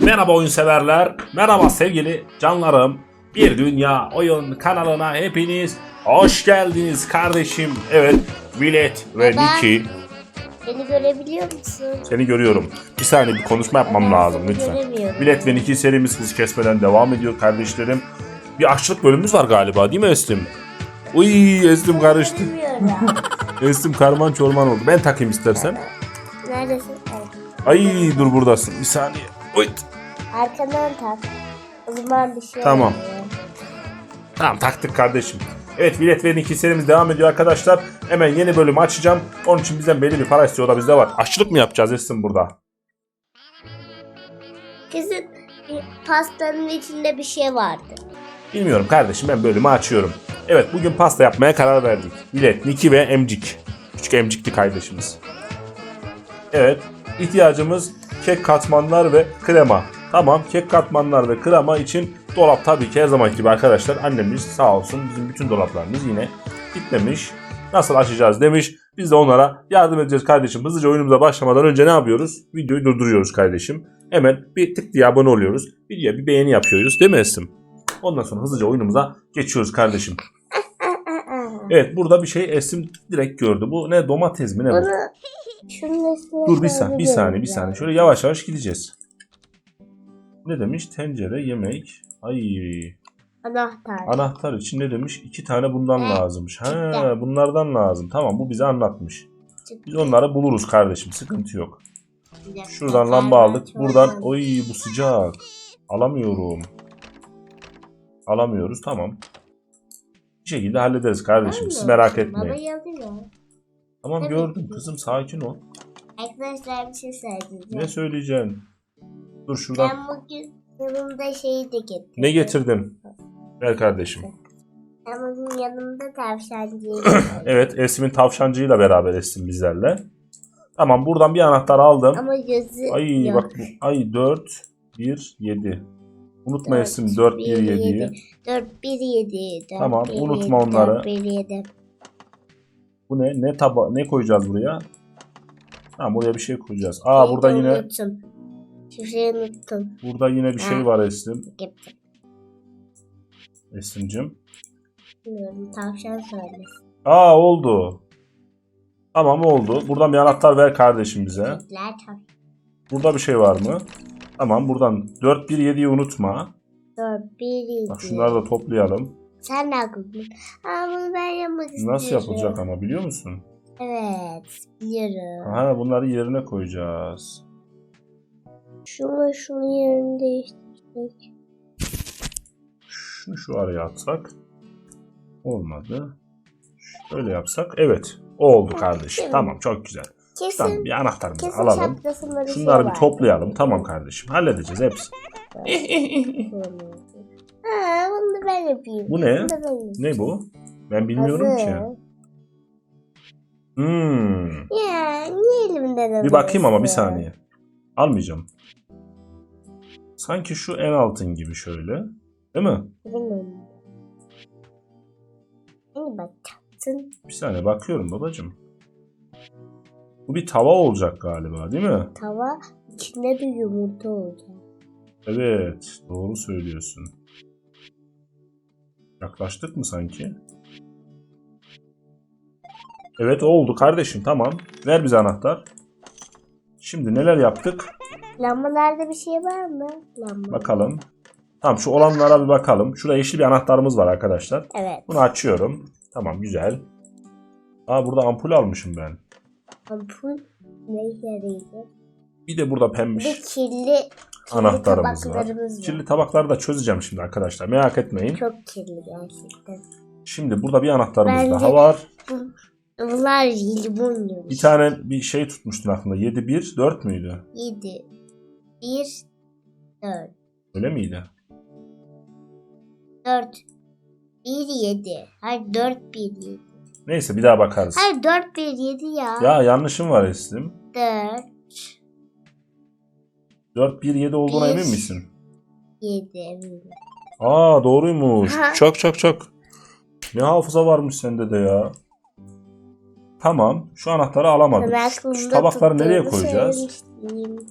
Merhaba oyun severler. Merhaba sevgili canlarım. Bir Dünya Oyun kanalına hepiniz hoş geldiniz kardeşim. Evet, Bilet ve Baba. Niki. Beni görebiliyor musun? Seni görüyorum. Bir saniye bir konuşma yapmam Ben lazım seni lütfen. göremiyorum. Bilet ve Niki serimiz hız kesmeden devam ediyor kardeşlerim. Bir aşçılık bölümümüz var galiba değil mi Estim? Uy Estim karıştı. Göremiyorum. Estim karman çorman oldu. Ben takayım istersen. Neredesin? Evet. Ay dur buradasın. Bir saniye. Oy. Arkadan tak. O zaman bir şey Tamam. oluyor. Tamam taktık kardeşim. Evet bilet verin iki serimiz devam ediyor arkadaşlar. Hemen yeni bölüm açacağım. Onun için bizden belli bir para istiyor o da bizde var. Aşçılık mı yapacağız Esin burada? Kesin pastanın içinde bir şey vardı. Bilmiyorum kardeşim ben bölümü açıyorum. Evet bugün pasta yapmaya karar verdik. Bilet, Niki ve Emcik. Küçük Emcik'ti kardeşimiz. Evet ihtiyacımız kek katmanlar ve krema. Tamam kek katmanlar ve krema için dolap tabii ki her zamanki gibi arkadaşlar. Annemiz sağ olsun bizim bütün dolaplarımız yine gitmemiş. Nasıl açacağız demiş. Biz de onlara yardım edeceğiz kardeşim. Hızlıca oyunumuza başlamadan önce ne yapıyoruz? Videoyu durduruyoruz kardeşim. Hemen bir tık diye abone oluyoruz. Videoya bir beğeni yapıyoruz değil mi Esim? Ondan sonra hızlıca oyunumuza geçiyoruz kardeşim. Evet burada bir şey Esim direkt gördü. Bu ne domates mi ne bu? Üstüne Dur bir saniye, bir saniye, bir saniye. Şöyle yavaş yavaş gideceğiz. Ne demiş? Tencere, yemek. Ay, Anahtar. anahtar için ne demiş? İki tane bundan He, lazımmış. Ha, bunlardan lazım. Tamam, bu bize anlatmış. Biz onları buluruz kardeşim. Sıkıntı yok. Şuradan lamba aldık. Buradan, oy bu sıcak. Alamıyorum. Alamıyoruz. Tamam. Bir şekilde hallederiz kardeşim. Siz merak Baba etmeyin. Tamam Tabii gördüm ki. kızım sakin ol. Arkadaşlar bir şey söyleyeceğim. Ne söyleyeceksin? Dur şuradan. Ben bugün yanımda şeyi de getirdim. Ne getirdin? Ver kardeşim. Ben bugün yanımda tavşancıyı Evet Esim'in tavşancıyla beraber Esim bizlerle. Tamam buradan bir anahtar aldım. Ama gözü Ay yok. bak bu. Ay 4 1 7. Unutma Esim 4 1 bir, 7'yi. yedi. 4 1 7 4 Tamam, 1, unutma 7, onları. 4 1 7. Bu ne? Ne taba ne koyacağız buraya? Tamam buraya bir şey koyacağız. Aa burada yine Unuttum. Şifreyi unuttum. burada yine bir şey Ha. var Esim. Gittim. Esim'cim. Bilmiyorum. Tavşan söylesin. Aa oldu. Tamam oldu. Buradan bir anahtar ver kardeşim bize. Kediler tavşan. Burada bir şey var mı? Tamam buradan 4 1 7'yi unutma. 4 1 7. Bak şunları da toplayalım. Sen ne haklısın? Aa bunu ben yapmak istiyorum. Nasıl yapılacak ama biliyor musun? Evet. Biliyorum. Aha bunları yerine koyacağız. Şunu şunu yerini değiştirsek. Şunu şu araya atsak. Olmadı. Şöyle yapsak. Evet. O oldu kardeşim. Tamam çok güzel. Kesin. Tamam bir anahtarımızı Kesin alalım. bir Şunları şey bir toplayalım. Tamam kardeşim. Halledeceğiz hepsi. Ha, bunu da ben yapayım. Bu ne? Bunu da ben yapayım. Ne bu? Ben bilmiyorum ki. Hazır. Hmm. Ya niye elimden Bir bakayım ama bir saniye. Almayacağım. Sanki şu en altın gibi şöyle. Değil mi? Bilmiyorum. Bakacaksın. Bir saniye bakıyorum babacığım. Bu bir tava olacak galiba değil mi? Tava içinde bir yumurta olacak. Evet, doğru söylüyorsun. Yaklaştık mı sanki? Evet oldu kardeşim tamam. Ver bize anahtar. Şimdi neler yaptık? Lambalarda bir şey var mı? Lamba. Bakalım. Tamam şu olanlara bir bakalım. Şurada yeşil bir anahtarımız var arkadaşlar. Evet. Bunu açıyorum. Tamam güzel. Aa burada ampul almışım ben. Ampul ne yaraydı? Bir de burada Bir pembiş kirli, kirli anahtarımız var. var. Kirli tabakları da çözeceğim şimdi arkadaşlar. Merak etmeyin. Çok kirli gerçekten. Şimdi burada bir anahtarımız Bence- daha var. Bu- Bunlar limon Bir tane bir şey tutmuştun aklında. 7 1 4 müydü? 7 1 4 Öyle miydi? 4 1 7 Hayır 4 1 7 Neyse bir daha bakarız. Hayır 4 1 7 ya. Ya yanlışım var Eslim. 4 4 1 7 olduğuna Bir. emin misin? 7 eminim. Aa doğruymuş. Ha. Çok çok çok. Ne hafıza varmış sende de ya. Tamam. Şu anahtarı alamadık. Ben Şu, aklımda tabakları nereye koyacağız? söylemiştim.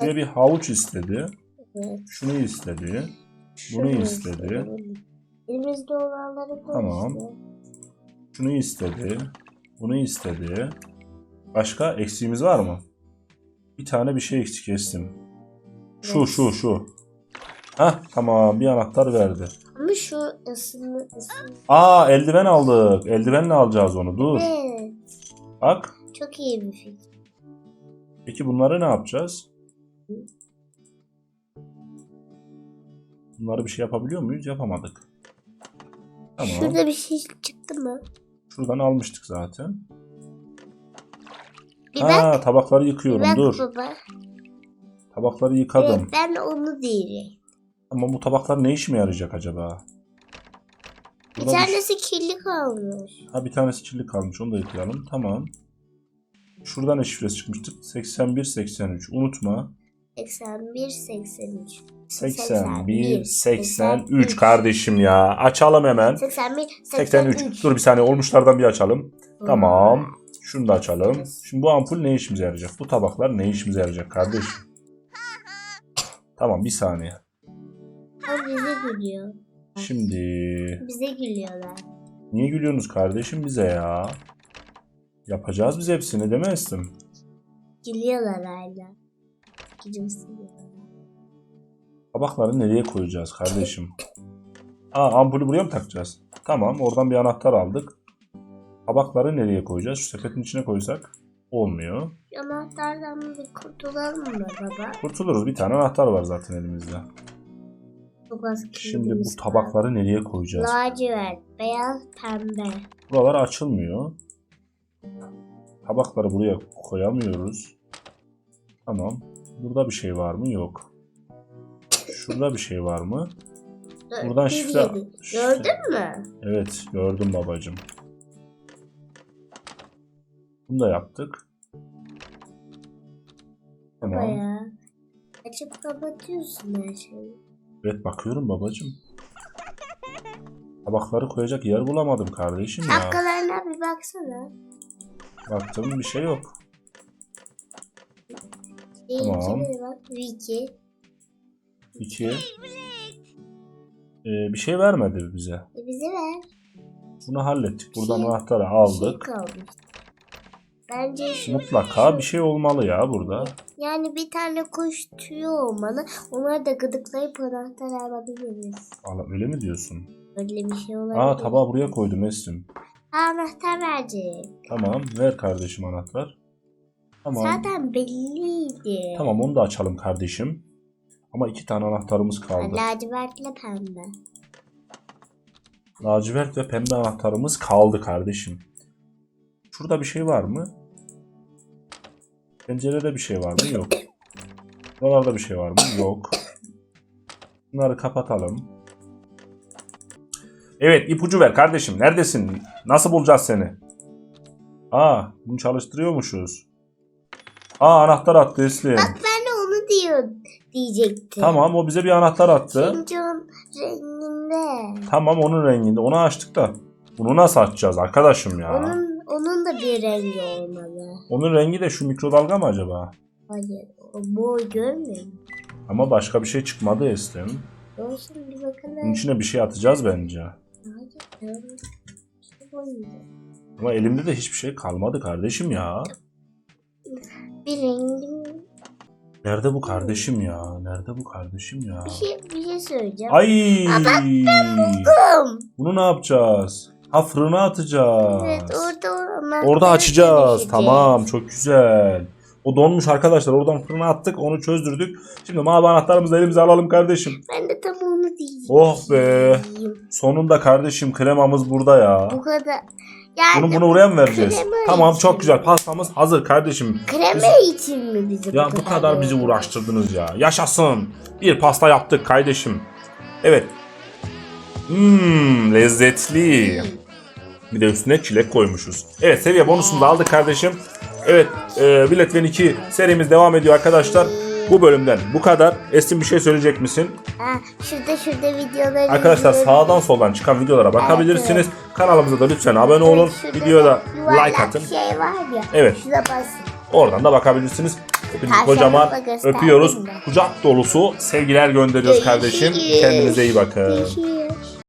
Bir havuç istedi. Evet. Şunu istedi. Bunu Şunu istedi. Elimizde olanları koy Tamam. işte. Şunu istedi. Bunu istedi. Başka eksiğimiz var mı? Bir tane bir şey eksik kestim. Şu Evet. şu şu. Hah tamam bir anahtar verdi. Ama şu ısını ısını. Aa eldiven aldık. Eldivenle alacağız onu. Dur. Evet. Bak. Çok iyi bir fikir. Peki bunları ne yapacağız? Bunları bir şey yapabiliyor muyuz? Yapamadık. Tamam. Şurada bir şey çıktı mı? Şuradan almıştık zaten. Bir ha bak. tabakları Bir yıkıyorum. bak Dur. baba. Tabakları yıkadım. Evet ben onu diyeceğim. Ama bu tabaklar ne işime yarayacak acaba? Bir Burada tanesi kirli kalmış. Ha bir tanesi kirli kalmış. Onu da yıkayalım. Tamam. Şuradan ne şifresi çıkmıştık? 81 83. Unutma. 81 83. 81 83 kardeşim ya. Açalım hemen. 81 83. 83. Dur bir saniye olmuşlardan bir açalım. Tamam. Şunu da açalım. Şimdi bu ampul ne işimize yarayacak? Bu tabaklar ne işimize yarayacak kardeşim? Tamam bir saniye. O bize gülüyor. Şimdi Bize gülüyorlar. niye gülüyorsunuz kardeşim bize ya? Yapacağız biz hepsini demezdim. Gülüyorlar hala. Gülümsüyorlar. Tabakları nereye koyacağız kardeşim? Aa ampulü buraya mı takacağız? Tamam oradan bir anahtar aldık. Tabakları nereye koyacağız? Şu sepetin içine koysak olmuyor. Anahtardan bir kurtulalım mı baba? Kurtuluruz. Bir tane anahtar var zaten elimizde. Çok az Şimdi bu var. tabakları nereye koyacağız? Lacivert, beyaz, pembe. Buralar açılmıyor. Tabakları buraya koyamıyoruz. Tamam. Burada bir şey var mı? Yok. Şurada bir şey var mı? Buradan şifre... Gördün mü? Evet gördüm babacım. Bunu da yaptık. Tamam. Baya. Açıp kapatıyorsun her şeyi. Evet bakıyorum babacım. Tabakları koyacak yer bulamadım kardeşim ya. Şapkalarına bir baksana. Baktım bir şey yok. Tamam. Wiki. İki. Ee, bir şey vermedi bize. E bize ver. Bunu hallettik. Buradan Şey- anahtarı Bir şey aldık. Bence şu. Mutlaka bir şey olmalı ya burada. Yani bir tane kuş tüyü olmalı. Onları da gıdıklayıp anahtar alabiliriz. Valla öyle mi diyorsun? Öyle bir şey olabilir. Aa tabağı buraya koydum Esrim. Anahtar verecek. Tamam ver kardeşim anahtar. Tamam. Zaten belliydi. Tamam onu da açalım kardeşim. Ama iki tane anahtarımız kaldı. Lacivertle pembe. Lacivert ve pembe anahtarımız kaldı kardeşim. Şurada bir şey var mı? Pencerede bir şey var mı? Yok. Buralarda bir şey var mı? Yok. Bunları kapatalım. Evet ipucu ver kardeşim. Neredesin? Nasıl bulacağız seni? Aa bunu çalıştırıyormuşuz. Aa anahtar attı Eslim. Bak ben de onu diyor diyecektim. Tamam o bize bir anahtar attı. Çünkü onun renginde. Tamam onun renginde. Onu açtık da. Bunu nasıl açacağız arkadaşım ya? Onun onun da bir rengi olmalı. Onun rengi de şu mikrodalga mı acaba? Hayır. O mor görmüyor musun? Ama başka bir şey çıkmadı Eslem. Olsun bir bakalım. Bunun içine bir şey atacağız bence. Hayır. İşte. Ama elimde de hiçbir şey kalmadı kardeşim ya. Bir rengim. Nerede bu kardeşim ya? Nerede bu kardeşim ya? Bir şey, bir şey söyleyeceğim. Ay! Buldum. Bunu ne yapacağız? Ha fırına atacağız. Evet orada anahtar Orada açacağız. Tamam çok güzel. O donmuş arkadaşlar. Oradan fırına attık. Onu çözdürdük. Şimdi mavi anahtarımızı elimize alalım kardeşim. Ben de tam onu diyeceğim. Oh be. Sonunda kardeşim kremamız burada ya. Bu kadar. Yani Bunu bunu buraya mı vereceğiz? krema Tamam için. çok güzel. Pastamız hazır kardeşim. krema için mi bizi Ya bu kadar bizi uğraştırdınız ya. Yaşasın. Bir pasta yaptık kardeşim. Evet. Mmm lezzetli. Bir de üstüne çilek koymuşuz. Evet seviye bonusunu da aldık kardeşim. Evet e, Bilet ve 2 serimiz devam ediyor arkadaşlar. Bu bölümden bu kadar. Esin bir şey söyleyecek misin? Ha, şurada şurada videoları Arkadaşlar izliyorum. sağdan soldan çıkan videolara bakabilirsiniz. Kanalımıza da lütfen abone olun. Şurada Videoya da yuvarlak like atın. şey var ya. Evet. Şuna basın. Oradan da bakabilirsiniz. Hepinizi kocaman gösterdim öpüyoruz. Kucak dolusu sevgiler gönderiyoruz kardeşim. Görüşürüz. Kendinize iyi bakın. Görüşürüz.